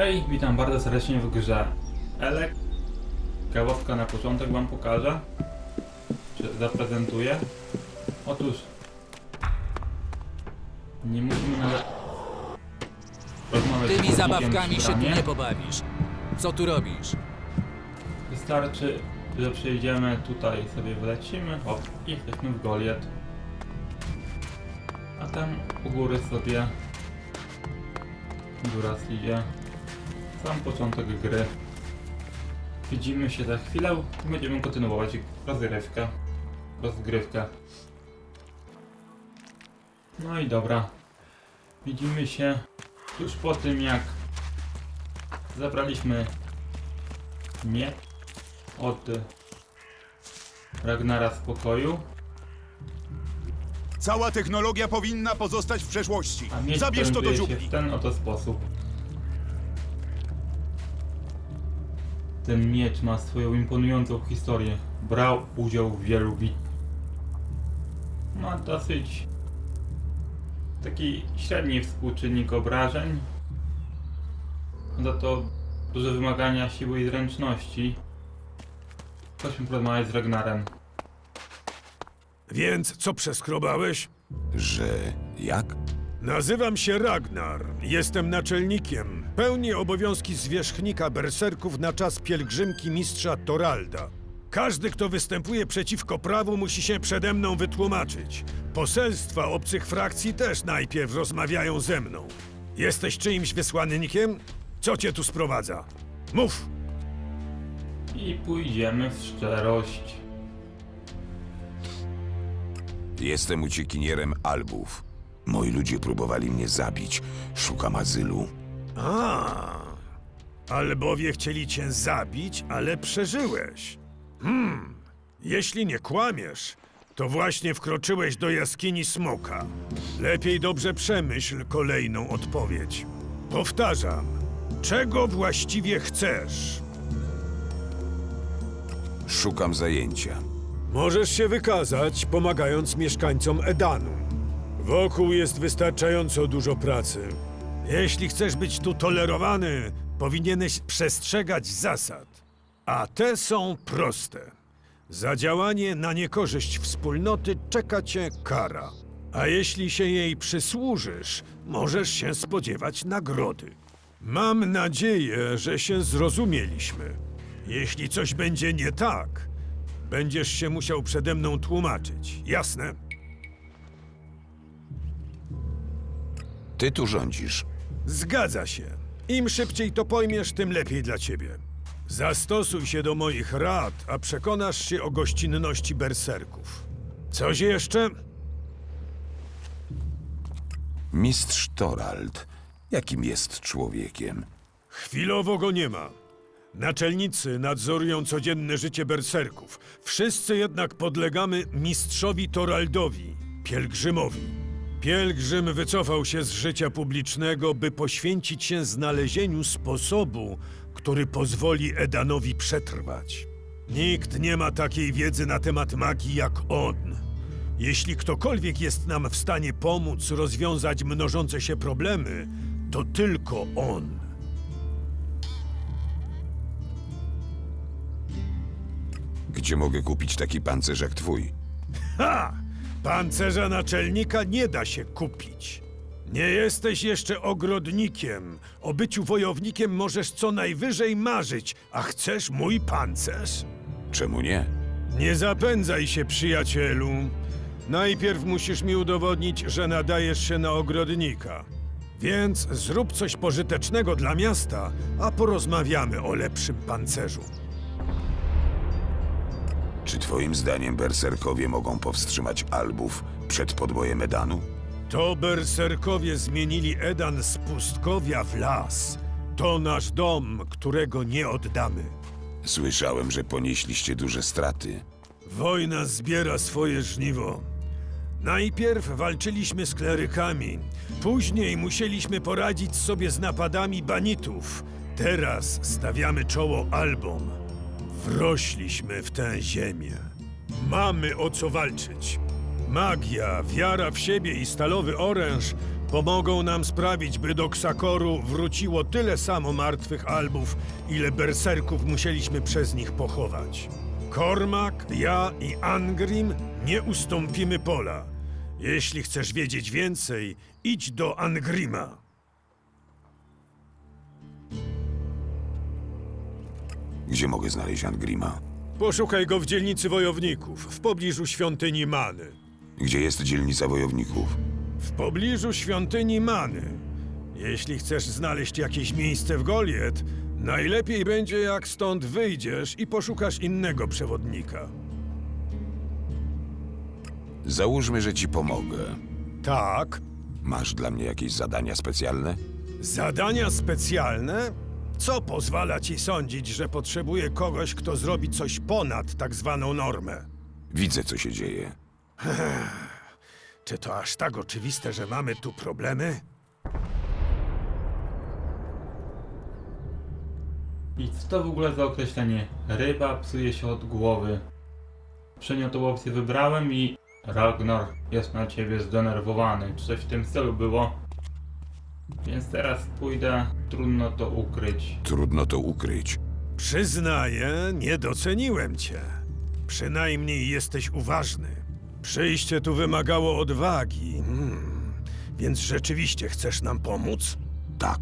Hej, witam bardzo serdecznie w grze Elek. Ciekawostka na początek wam pokażę. Czy zaprezentuję. Otóż nie musimy nawet rozmawiać z Tymi człowiekiem zabawkami się tu nie pobawisz. Co tu robisz? Wystarczy, że przejdziemy tutaj sobie wlecimy. Hop, i jesteśmy w Goliat. A tam u góry sobie Duras idzie. Sam początek gry. Widzimy się za chwilę i będziemy kontynuować rozgrywkę. Rozgrywkę. No i dobra. Widzimy się tuż po tym jak zabraliśmy nie od Ragnara spokoju, Cała technologia powinna pozostać w przeszłości. a Zabierz to do dziupli. w ten oto sposób. Ten miecz ma swoją imponującą historię. Brał udział w wielu bitwach. Ma dosyć taki średni współczynnik obrażeń. Za to duże wymagania siły i zręczności. Chodźmy porozmawiać z Ragnarem. Więc co przeskrobałeś? Że jak? Nazywam się Ragnar. Jestem naczelnikiem. Pełnię obowiązki zwierzchnika berserków na czas pielgrzymki mistrza Toralda. Każdy, kto występuje przeciwko prawu, musi się przede mną wytłumaczyć. Poselstwa obcych frakcji też najpierw rozmawiają ze mną. Jesteś czyimś wysłannikiem? Co cię tu sprowadza? Mów! I pójdziemy w szczerość. Jestem uciekinierem Albów. Moi ludzie próbowali mnie zabić. Szukam azylu. A, albowie chcieli cię zabić, ale przeżyłeś. Hmm, jeśli nie kłamiesz, to właśnie wkroczyłeś do jaskini smoka. Lepiej dobrze przemyśl kolejną odpowiedź. Powtarzam, czego właściwie chcesz? Szukam zajęcia. Możesz się wykazać, pomagając mieszkańcom Edanu. Wokół jest wystarczająco dużo pracy. Jeśli chcesz być tu tolerowany, powinieneś przestrzegać zasad. A te są proste. Za działanie na niekorzyść wspólnoty czeka cię kara. A jeśli się jej przysłużysz, możesz się spodziewać nagrody. Mam nadzieję, że się zrozumieliśmy. Jeśli coś będzie nie tak, będziesz się musiał przede mną tłumaczyć. Jasne? Ty tu rządzisz. Zgadza się. Im szybciej to pojmiesz, tym lepiej dla ciebie. Zastosuj się do moich rad, a przekonasz się o gościnności berserków. Coś jeszcze? Mistrz Torald. Jakim jest człowiekiem? Chwilowo go nie ma. Naczelnicy nadzorują codzienne życie berserków. Wszyscy jednak podlegamy mistrzowi Toraldowi, pielgrzymowi. Pielgrzym wycofał się z życia publicznego, by poświęcić się znalezieniu sposobu, który pozwoli Edanowi przetrwać. Nikt nie ma takiej wiedzy na temat magii jak on. Jeśli ktokolwiek jest nam w stanie pomóc rozwiązać mnożące się problemy, to tylko on. Gdzie mogę kupić taki pancerz jak twój? Ha! Pancerza naczelnika nie da się kupić. Nie jesteś jeszcze ogrodnikiem. O byciu wojownikiem możesz co najwyżej marzyć, a chcesz mój pancerz? Czemu nie? Nie zapędzaj się, przyjacielu. Najpierw musisz mi udowodnić, że nadajesz się na ogrodnika. Więc zrób coś pożytecznego dla miasta, a porozmawiamy o lepszym pancerzu. Czy twoim zdaniem berserkowie mogą powstrzymać Albów przed podbojem Edanu? To berserkowie zmienili Edan z pustkowia w las. To nasz dom, którego nie oddamy. Słyszałem, że ponieśliście duże straty. Wojna zbiera swoje żniwo. Najpierw walczyliśmy z klerykami, później musieliśmy poradzić sobie z napadami banitów. Teraz stawiamy czoło albom. Wrośliśmy w tę ziemię. Mamy o co walczyć. Magia, wiara w siebie i stalowy oręż Pomogą nam sprawić, by do Ksakoru wróciło tyle samo martwych albów, ile berserków musieliśmy przez nich pochować. Kormak, ja i Angrim nie ustąpimy pola. Jeśli chcesz wiedzieć więcej, idź do Angrima. Gdzie mogę znaleźć Angrima? Poszukaj go w dzielnicy wojowników, w pobliżu świątyni Many. Gdzie jest dzielnica wojowników? W pobliżu świątyni Many. Jeśli chcesz znaleźć jakieś miejsce w Goliet, najlepiej będzie jak stąd wyjdziesz i poszukasz innego przewodnika. Załóżmy, że ci pomogę. Tak, Masz dla mnie jakieś zadania specjalne? zadania specjalne? Co pozwala ci sądzić, że potrzebuję kogoś, kto zrobi coś ponad tak zwaną normę? Widzę, co się dzieje. Czy to aż tak oczywiste, że mamy tu problemy? I co to w ogóle za określenie? Ryba psuje się od głowy. Przednią tą opcję wybrałem i Ragnar jest na ciebie zdenerwowany. Czy coś w tym stylu było? Więc teraz pójdę, trudno to ukryć. Trudno to ukryć. Przyznaję, nie doceniłem cię. Przynajmniej jesteś uważny. Przyjście tu wymagało odwagi. Hmm. Więc rzeczywiście chcesz nam pomóc? Tak.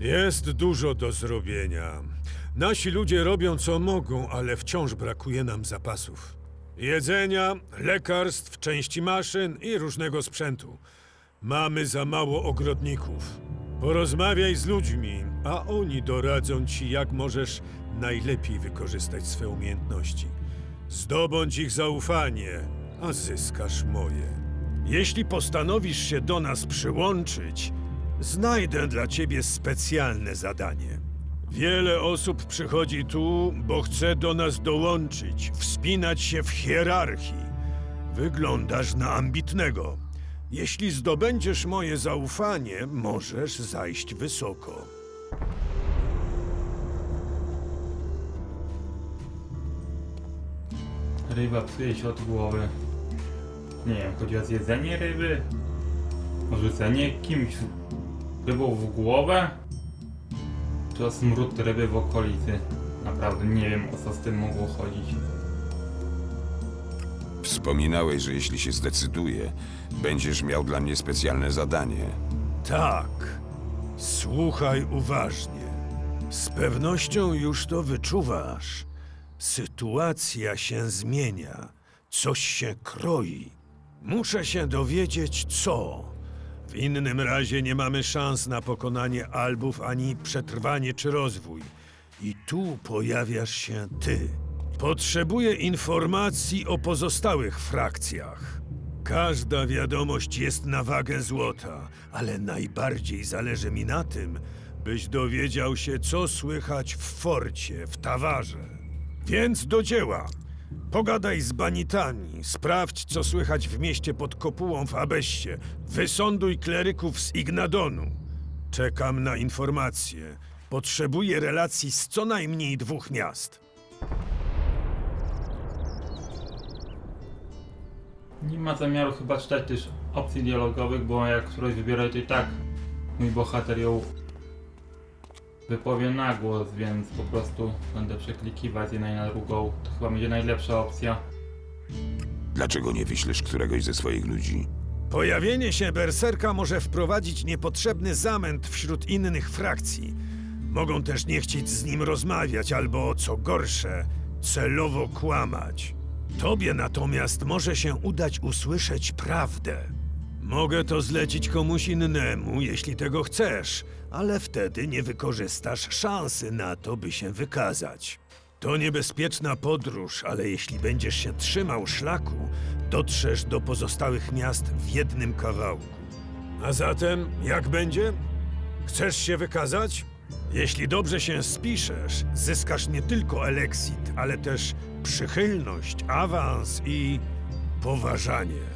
Jest dużo do zrobienia. Nasi ludzie robią co mogą, ale wciąż brakuje nam zapasów. Jedzenia, lekarstw, części maszyn i różnego sprzętu. Mamy za mało ogrodników. Porozmawiaj z ludźmi, a oni doradzą ci, jak możesz najlepiej wykorzystać swe umiejętności. Zdobądź ich zaufanie, a zyskasz moje. Jeśli postanowisz się do nas przyłączyć, znajdę dla ciebie specjalne zadanie. Wiele osób przychodzi tu, bo chce do nas dołączyć, wspinać się w hierarchii. Wyglądasz na ambitnego. Jeśli zdobędziesz moje zaufanie, możesz zajść wysoko. Ryba psuje się od głowy. Nie wiem, chodzi o zjedzenie ryby? O rzucenie kimś rybą w głowę? Czy o smród ryby w okolicy? Naprawdę nie wiem o co z tym mogło chodzić. Wspominałeś, że jeśli się zdecyduję, będziesz miał dla mnie specjalne zadanie. Tak. Słuchaj uważnie. Z pewnością już to wyczuwasz. Sytuacja się zmienia. Coś się kroi. Muszę się dowiedzieć, co. W innym razie nie mamy szans na pokonanie albów ani przetrwanie czy rozwój. I tu pojawiasz się ty. Potrzebuję informacji o pozostałych frakcjach. Każda wiadomość jest na wagę złota, ale najbardziej zależy mi na tym, byś dowiedział się, co słychać w forcie, w tawarze. Więc do dzieła. Pogadaj z banitami, sprawdź, co słychać w mieście pod kopułą w Abeście. Wysąduj kleryków z Ignadonu. Czekam na informacje. Potrzebuję relacji z co najmniej dwóch miast. Nie ma zamiaru chyba czytać też opcji dialogowych, bo jak któreś wybiorę, to i tak mój bohater ją wypowie na głos, więc po prostu będę przeklikiwać z jednej na drugą. To chyba będzie najlepsza opcja. Dlaczego nie wyślesz któregoś ze swoich ludzi? Pojawienie się berserka może wprowadzić niepotrzebny zamęt wśród innych frakcji. Mogą też nie chcieć z nim rozmawiać, albo co gorsze, celowo kłamać. Tobie natomiast może się udać usłyszeć prawdę. Mogę to zlecić komuś innemu, jeśli tego chcesz, ale wtedy nie wykorzystasz szansy na to, by się wykazać. To niebezpieczna podróż, ale jeśli będziesz się trzymał szlaku, dotrzesz do pozostałych miast w jednym kawałku. A zatem, jak będzie? Chcesz się wykazać? Jeśli dobrze się spiszesz, zyskasz nie tylko eleksit, ale też przychylność, awans i poważanie.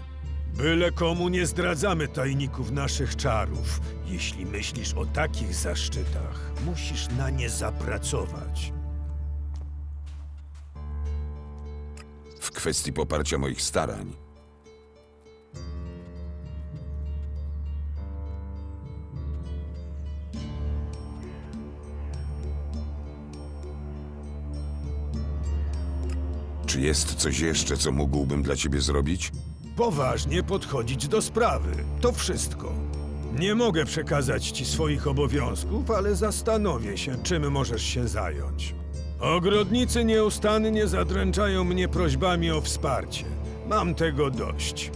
Byle komu nie zdradzamy tajników naszych czarów. Jeśli myślisz o takich zaszczytach, musisz na nie zapracować. W kwestii poparcia moich starań. Czy jest coś jeszcze, co mógłbym dla ciebie zrobić? Poważnie podchodzić do sprawy. To wszystko. Nie mogę przekazać ci swoich obowiązków, ale zastanowię się, czym możesz się zająć. Ogrodnicy nieustannie zadręczają mnie prośbami o wsparcie. Mam tego dość.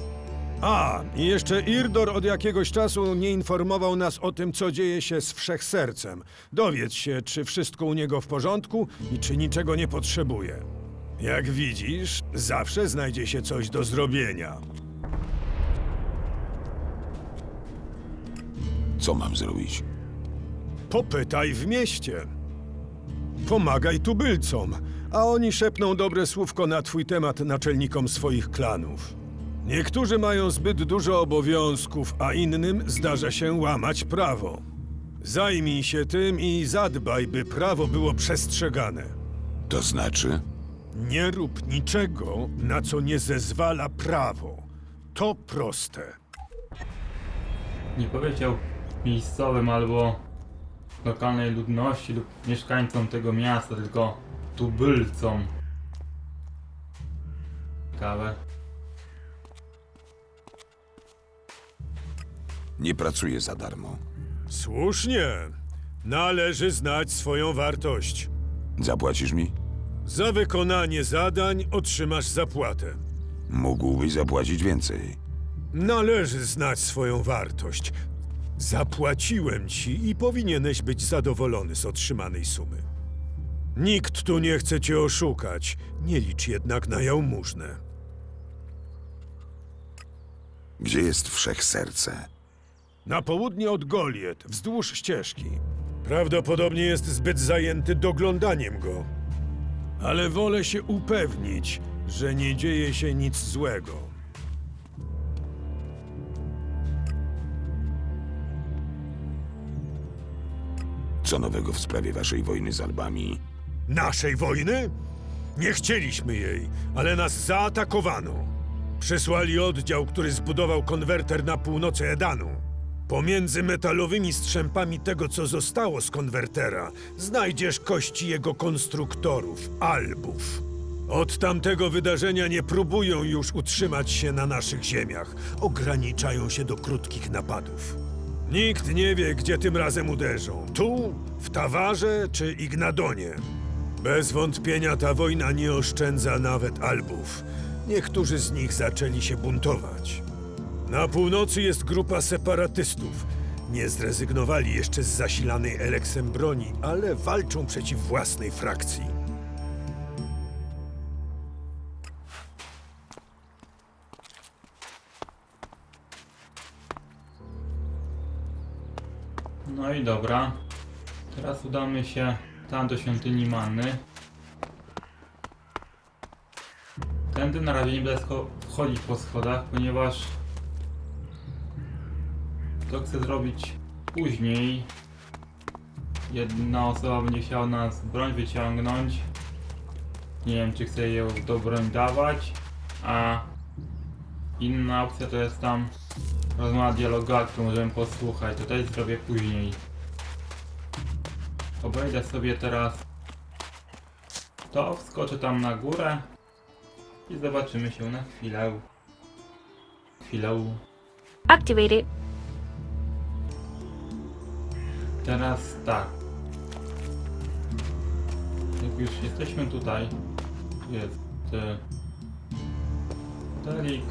A, i jeszcze Irdor od jakiegoś czasu nie informował nas o tym, co dzieje się z Wszechsercem. Dowiedz się, czy wszystko u niego w porządku i czy niczego nie potrzebuje. Jak widzisz, zawsze znajdzie się coś do zrobienia. Co mam zrobić? Popytaj w mieście. Pomagaj tubylcom, a oni szepną dobre słówko na twój temat naczelnikom swoich klanów. Niektórzy mają zbyt dużo obowiązków, a innym zdarza się łamać prawo. Zajmij się tym i zadbaj, by prawo było przestrzegane. To znaczy? Nie rób niczego, na co nie zezwala prawo. To proste. Nie powiedział miejscowym albo lokalnej ludności lub mieszkańcom tego miasta, tylko tubylcom. Ciekawe. Nie pracuję za darmo. Słusznie. Należy znać swoją wartość. Zapłacisz mi? Za wykonanie zadań otrzymasz zapłatę. Mógłbyś zapłacić więcej. Należy znać swoją wartość. Zapłaciłem ci i powinieneś być zadowolony z otrzymanej sumy. Nikt tu nie chce cię oszukać. Nie licz jednak na jałmużnę. Gdzie jest wszechserce? Na południe od Goliet, wzdłuż ścieżki. Prawdopodobnie jest zbyt zajęty doglądaniem go. Ale wolę się upewnić, że nie dzieje się nic złego. Co nowego w sprawie waszej wojny z Albami? Naszej wojny? Nie chcieliśmy jej, ale nas zaatakowano. Przysłali oddział, który zbudował konwerter na północy Edanu. Pomiędzy metalowymi strzępami tego, co zostało z konwertera, znajdziesz kości jego konstruktorów, albów. Od tamtego wydarzenia nie próbują już utrzymać się na naszych ziemiach. Ograniczają się do krótkich napadów. Nikt nie wie, gdzie tym razem uderzą. Tu, w Tawarze czy Ignadonie. Bez wątpienia ta wojna nie oszczędza nawet Albów. Niektórzy z nich zaczęli się buntować. Na północy jest grupa separatystów. Nie zrezygnowali jeszcze z zasilanej Eleksem broni, ale walczą przeciw własnej frakcji. No i dobra. Teraz udamy się tam do świątyni Manny. Tędy na razie nie będę wchodzić po schodach, ponieważ to chcę zrobić później. Jedna osoba będzie chciała nas broń wyciągnąć. Nie wiem, czy chcę ją do broń dawać, a inna opcja to jest tam rozmowa dialogowa, którą możemy posłuchać. To też zrobię później. Obejdę sobie teraz to, wskoczę tam na górę i zobaczymy się na chwilę. Chwilę. Activate Teraz tak. Jak już jesteśmy tutaj, jest e, Delik.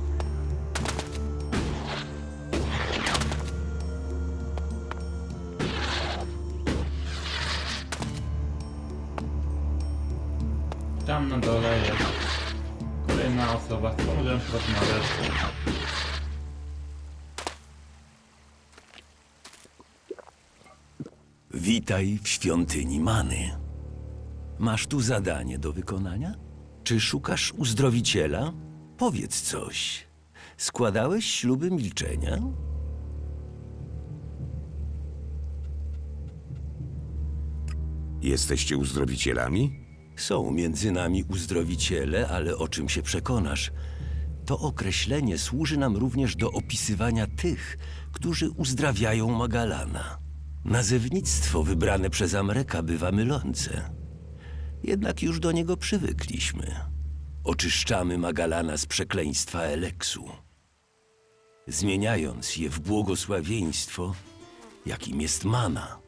Tam na dole jest kolejna osoba, z którą możemy porozmawiać. Witaj w świątyni Many. Masz tu zadanie do wykonania? Czy szukasz uzdrowiciela? Powiedz coś. Składałeś śluby milczenia? Jesteście uzdrowicielami? Są między nami uzdrowiciele, ale o czym się przekonasz? To określenie służy nam również do opisywania tych, którzy uzdrawiają Magalana. Nazewnictwo wybrane przez Amreka bywa mylące. Jednak już do niego przywykliśmy. oczyszczamy Magalana z przekleństwa Eleksu, zmieniając je w błogosławieństwo, jakim jest mana.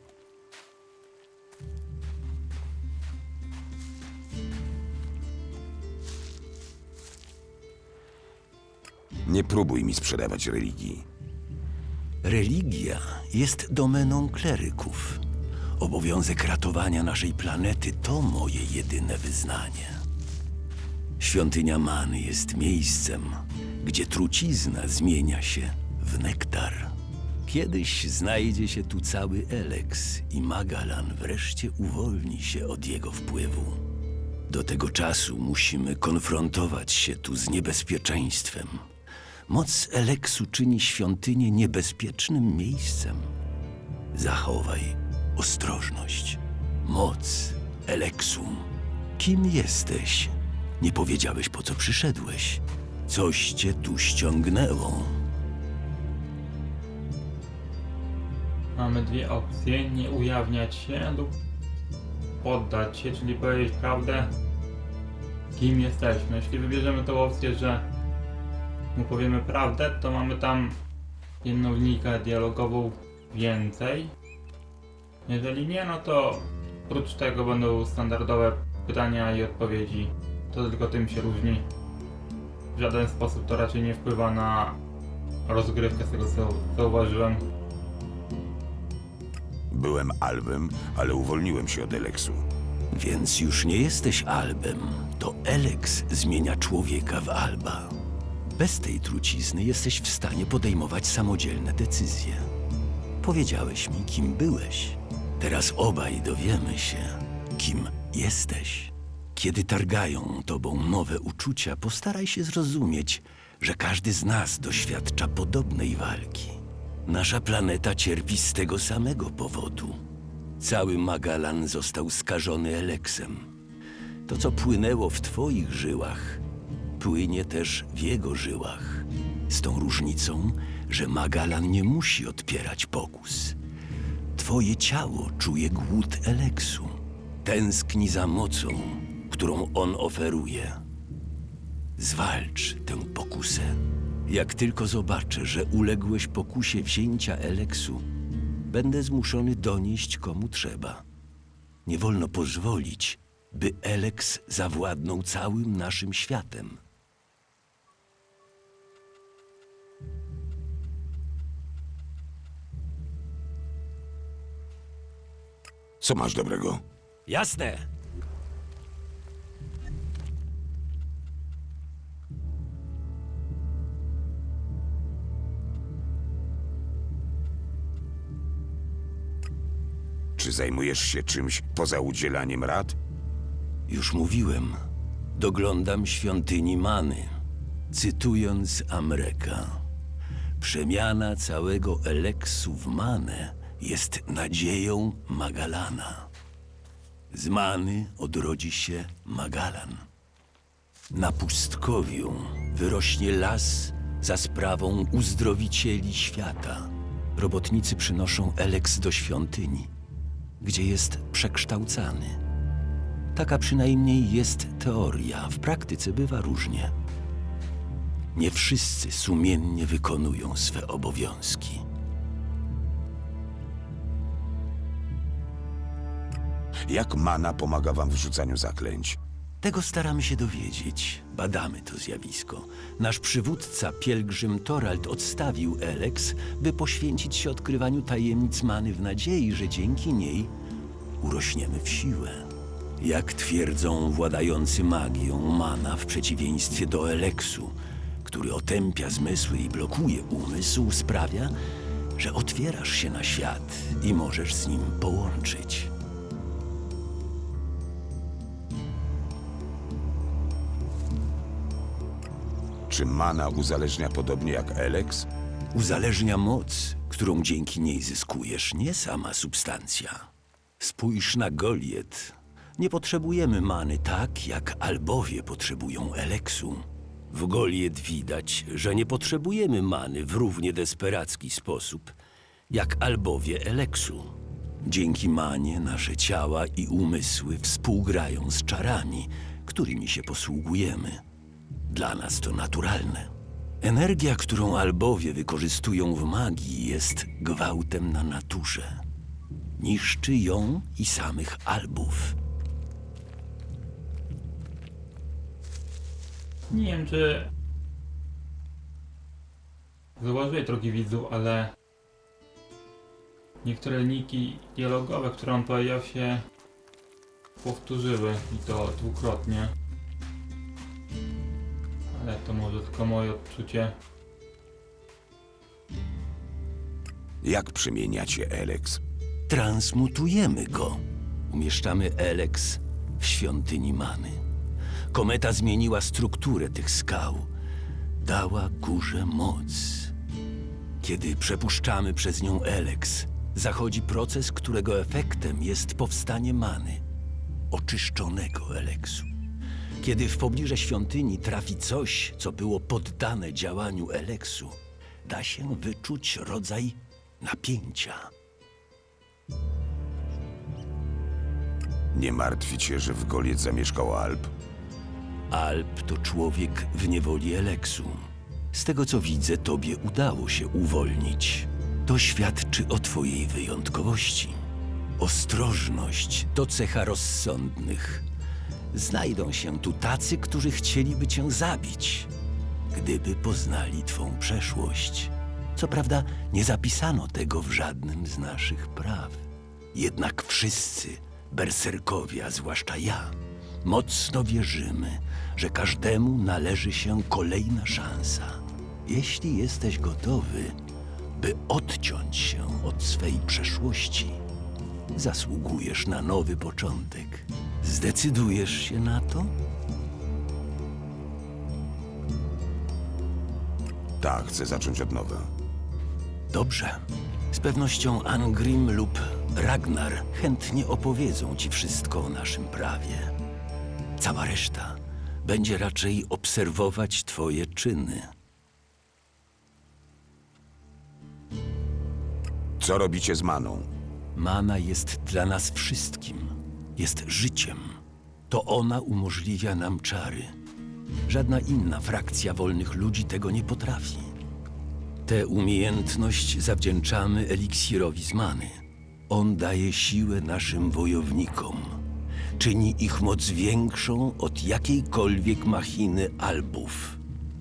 Nie próbuj mi sprzedawać religii. Religia jest domeną kleryków. Obowiązek ratowania naszej planety to moje jedyne wyznanie. Świątynia Many jest miejscem, gdzie trucizna zmienia się w nektar. Kiedyś znajdzie się tu cały Eleks i Magalan wreszcie uwolni się od jego wpływu. Do tego czasu musimy konfrontować się tu z niebezpieczeństwem. Moc Eleksu czyni świątynię niebezpiecznym miejscem. Zachowaj ostrożność. Moc Eleksu. Kim jesteś? Nie powiedziałeś, po co przyszedłeś. Coś cię tu ściągnęło. Mamy dwie opcje, nie ujawniać się lub poddać się, czyli powiedzieć prawdę, kim jesteśmy. Jeśli wybierzemy tą opcję, że mu powiemy prawdę, to mamy tam jedną linijkę dialogową więcej. Jeżeli nie, no to oprócz tego będą standardowe pytania i odpowiedzi. To tylko tym się różni. W żaden sposób to raczej nie wpływa na rozgrywkę, z tego co zauważyłem. Byłem Albem, ale uwolniłem się od Eleksu. Więc już nie jesteś Albem. To Eleks zmienia człowieka w Alba. Bez tej trucizny jesteś w stanie podejmować samodzielne decyzje. Powiedziałeś mi, kim byłeś. Teraz obaj dowiemy się, kim jesteś. Kiedy targają tobą nowe uczucia, postaraj się zrozumieć, że każdy z nas doświadcza podobnej walki. Nasza planeta cierpi z tego samego powodu. Cały Magalan został skażony Eleksem. To, co płynęło w twoich żyłach, płynie też w jego żyłach. Z tą różnicą, że Magalan nie musi odpierać pokus. Twoje ciało czuje głód Eleksu. Tęskni za mocą, którą on oferuje. Zwalcz tę pokusę. Jak tylko zobaczę, że uległeś pokusie wzięcia Eleksu, będę zmuszony donieść komu trzeba. Nie wolno pozwolić, by Eleks zawładnął całym naszym światem. Co masz dobrego? Jasne. Czy zajmujesz się czymś poza udzielaniem rad? Już mówiłem, doglądam świątyni Many, cytując Amreka. Przemiana całego Eleksu w Manę jest nadzieją Magalana. Z Many odrodzi się Magalan. Na pustkowiu wyrośnie las za sprawą uzdrowicieli świata. Robotnicy przynoszą Eleks do świątyni, gdzie jest przekształcany. Taka przynajmniej jest teoria, w praktyce bywa różnie. Nie wszyscy sumiennie wykonują swe obowiązki. Jak mana pomaga wam w rzucaniu zaklęć? Tego staramy się dowiedzieć. Badamy to zjawisko. Nasz przywódca, pielgrzym Torald, odstawił Eleks, by poświęcić się odkrywaniu tajemnic many w nadziei, że dzięki niej urośniemy w siłę. Jak twierdzą władający magią, mana w przeciwieństwie do Eleksu, który otępia zmysły i blokuje umysł, sprawia, że otwierasz się na świat i możesz z nim połączyć. Czy mana uzależnia podobnie jak Eleks? Uzależnia moc, którą dzięki niej zyskujesz, nie sama substancja. Spójrz na Goliet. Nie potrzebujemy many tak, jak albowie potrzebują Eleksu. W Goliet widać, że nie potrzebujemy many w równie desperacki sposób, jak albowie Eleksu. Dzięki manie nasze ciała i umysły współgrają z czarami, którymi się posługujemy. Dla nas to naturalne. Energia, którą albowie wykorzystują w magii, jest gwałtem na naturze. Niszczy ją i samych albów. Nie wiem, czy zauważyłeś, drogi widzu, ale niektóre linijki dialogowe, które on powiedział się powtórzyły i to dwukrotnie. Ale to może tylko moje odczucie. Jak przemieniacie Elex? Transmutujemy go. Umieszczamy Elex w świątyni Many. Kometa zmieniła strukturę tych skał. Dała górze moc. Kiedy przepuszczamy przez nią Elex, zachodzi proces, którego efektem jest powstanie Many. Oczyszczonego Eleksu. Kiedy w pobliże świątyni trafi coś, co było poddane działaniu Eleksu, da się wyczuć rodzaj napięcia. Nie martwi cię, że w Goliec zamieszkał Alp? Alp to człowiek w niewoli Eleksu. Z tego co widzę, tobie udało się uwolnić. To świadczy o twojej wyjątkowości. Ostrożność to cecha rozsądnych. Znajdą się tu tacy, którzy chcieliby cię zabić, gdyby poznali twą przeszłość. Co prawda, nie zapisano tego w żadnym z naszych praw. Jednak wszyscy, berserkowie, a zwłaszcza ja, mocno wierzymy, że każdemu należy się kolejna szansa. Jeśli jesteś gotowy, by odciąć się od swej przeszłości, zasługujesz na nowy początek. Zdecydujesz się na to? Tak, chcę zacząć od nowa. Dobrze. Z pewnością Angrim lub Ragnar chętnie opowiedzą ci wszystko o naszym prawie. Cała reszta będzie raczej obserwować twoje czyny. Co robicie z Maną? Mana jest dla nas wszystkim. Jest życiem. To ona umożliwia nam czary. Żadna inna frakcja wolnych ludzi tego nie potrafi. Tę umiejętność zawdzięczamy eliksirowi z many. On daje siłę naszym wojownikom. Czyni ich moc większą od jakiejkolwiek machiny albów.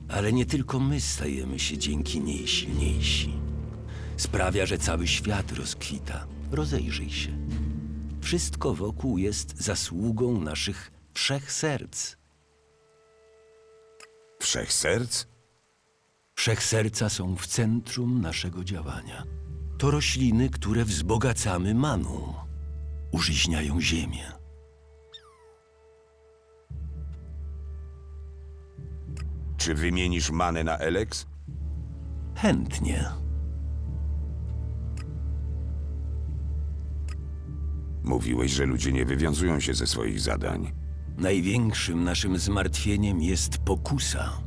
Ale nie tylko my stajemy się dzięki niej silniejsi. Sprawia, że cały świat rozkwita. Rozejrzyj się. Wszystko wokół jest zasługą naszych wszech serc. Wszech serc? Wszechserca są w centrum naszego działania. To rośliny, które wzbogacamy maną. Użyźniają ziemię. Czy wymienisz Manę na Elex? Chętnie. Mówiłeś, że ludzie nie wywiązują się ze swoich zadań. Największym naszym zmartwieniem jest pokusa.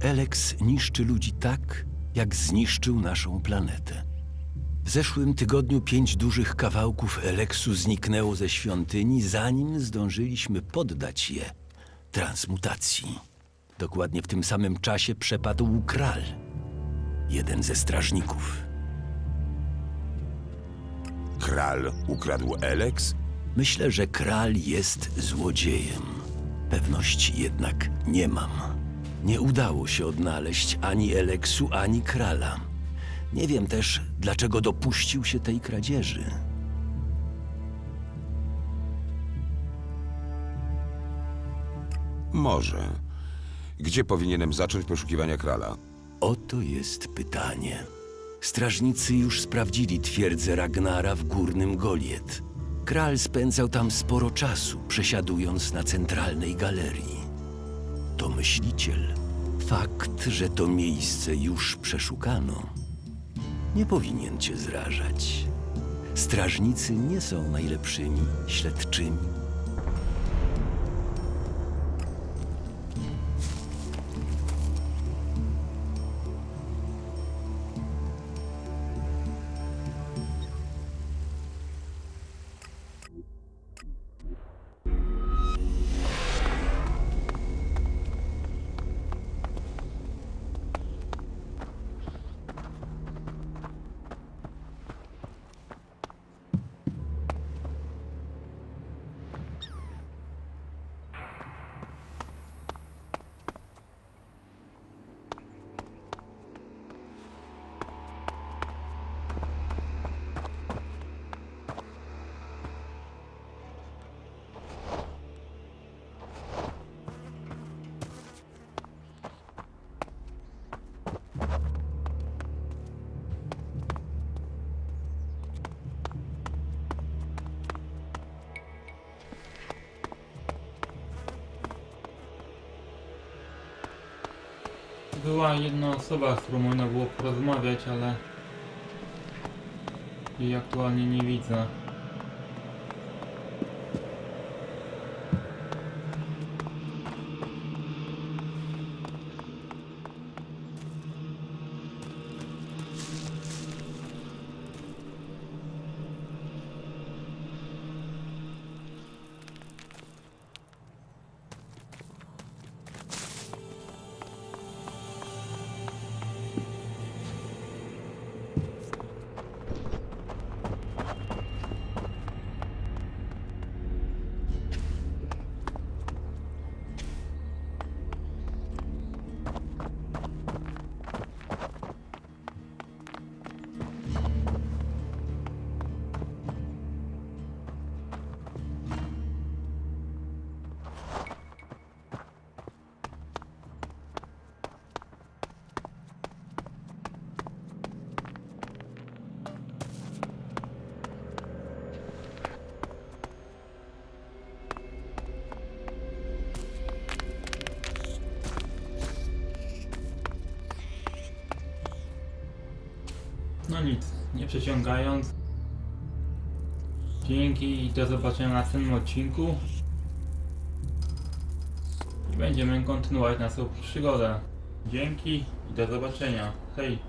Elex niszczy ludzi tak, jak zniszczył naszą planetę. W zeszłym tygodniu pięć dużych kawałków Eleksu zniknęło ze świątyni, zanim zdążyliśmy poddać je transmutacji. Dokładnie w tym samym czasie przepadł kral, jeden ze strażników. Kral ukradł Elex? Myślę, że kral jest złodziejem. Pewności jednak nie mam. Nie udało się odnaleźć ani Eleksu, ani krala. Nie wiem też, dlaczego dopuścił się tej kradzieży. Może. Gdzie powinienem zacząć poszukiwania krala? Oto jest pytanie. Strażnicy już sprawdzili twierdzę Ragnara w Górnym Goliet. Kral spędzał tam sporo czasu, przesiadując na centralnej galerii. To myśliciel. Fakt, że to miejsce już przeszukano, nie powinien cię zrażać. Strażnicy nie są najlepszymi śledczymi. Była jedna osoba, z którą można było porozmawiać, ale jej aktualnie nie widzę. No nic, nie przeciągając. Dzięki i do zobaczenia na następnym odcinku. I będziemy kontynuować naszą przygodę. Dzięki i do zobaczenia. Hej!